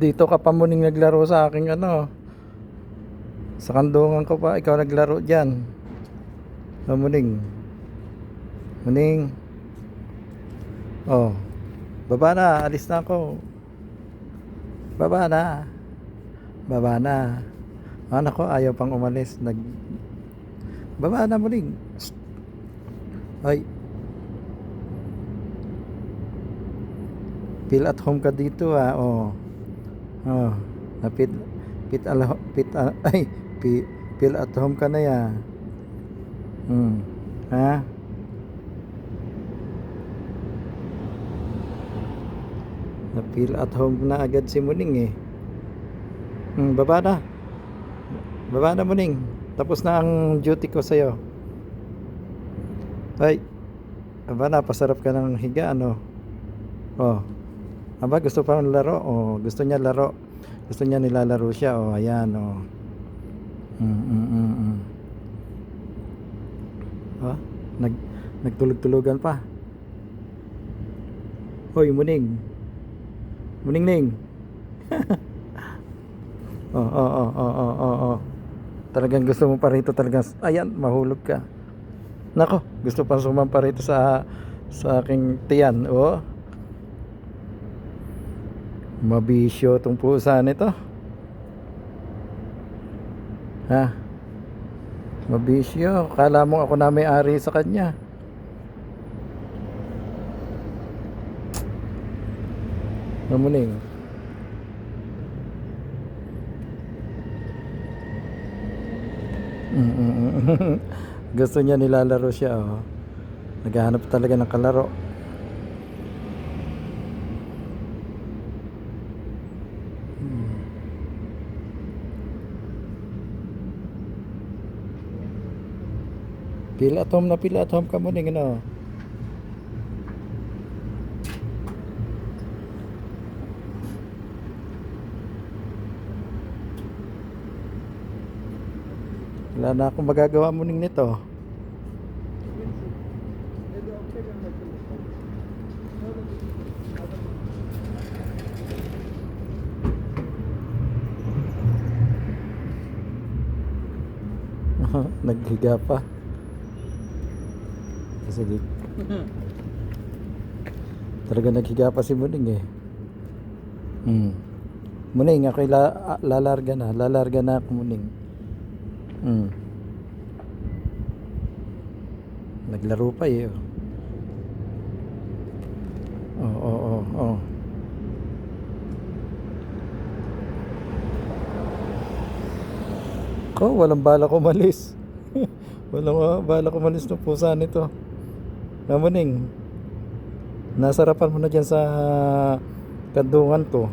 dito ka pa muning naglaro sa aking ano. Sa kandungan ko pa, ikaw naglaro dyan. Sa muning. Muning. Oh. Baba na, alis na ako. Baba na. Baba na. Anak ko, ayaw pang umalis. Nag... Baba na muling. Ay. Feel at home ka dito ah. Oh. Oh. Napit pit al pit al- ay pi, feel at home ka na ya. Hmm. Ha? Na feel at home na agad si Muning eh. Hmm, baba na. Baba na Muning. Tapos na ang duty ko sa'yo. Ay. Aba, napasarap ka ng higa, ano? Oh. Aba, gusto pa laro? Oh, gusto niya laro. Gusto niya nilalaro siya. Oh, ayan, oh. Mm, mm, mm, mm. Oh, nag, nagtulog-tulugan pa. Hoy, muning. Muning-ning. oh, oh, oh, oh, oh, oh, oh. Talagang gusto mo pa rito talagang, ayan, mahulog ka. Nako, gusto pa sumampa rito sa sa aking tiyan. Oh. Mabisyo tong pusa nito. Ha? Mabisyo. Kala mo ako na may-ari sa kanya. Namuning. Mm. Gusto niya nilalaro siya. Oh. Naghahanap talaga ng kalaro. Hmm. Feel at home na feel at home ka mo ning ano. Wala na akong magagawa mo ning nito. Naghiga pa. Sige. Talaga naghiga pa si Muning eh. Hmm. Muning, ako'y la, ah, lalarga na. Lalarga na ako Muning. Hmm. Naglaro pa eh. Oh, oh, oh, oh. Ko, walang bala ko malis. walang uh, bala ko malis ng pusa nito. Namuning. Nasarapan mo na dyan sa kandungan ko.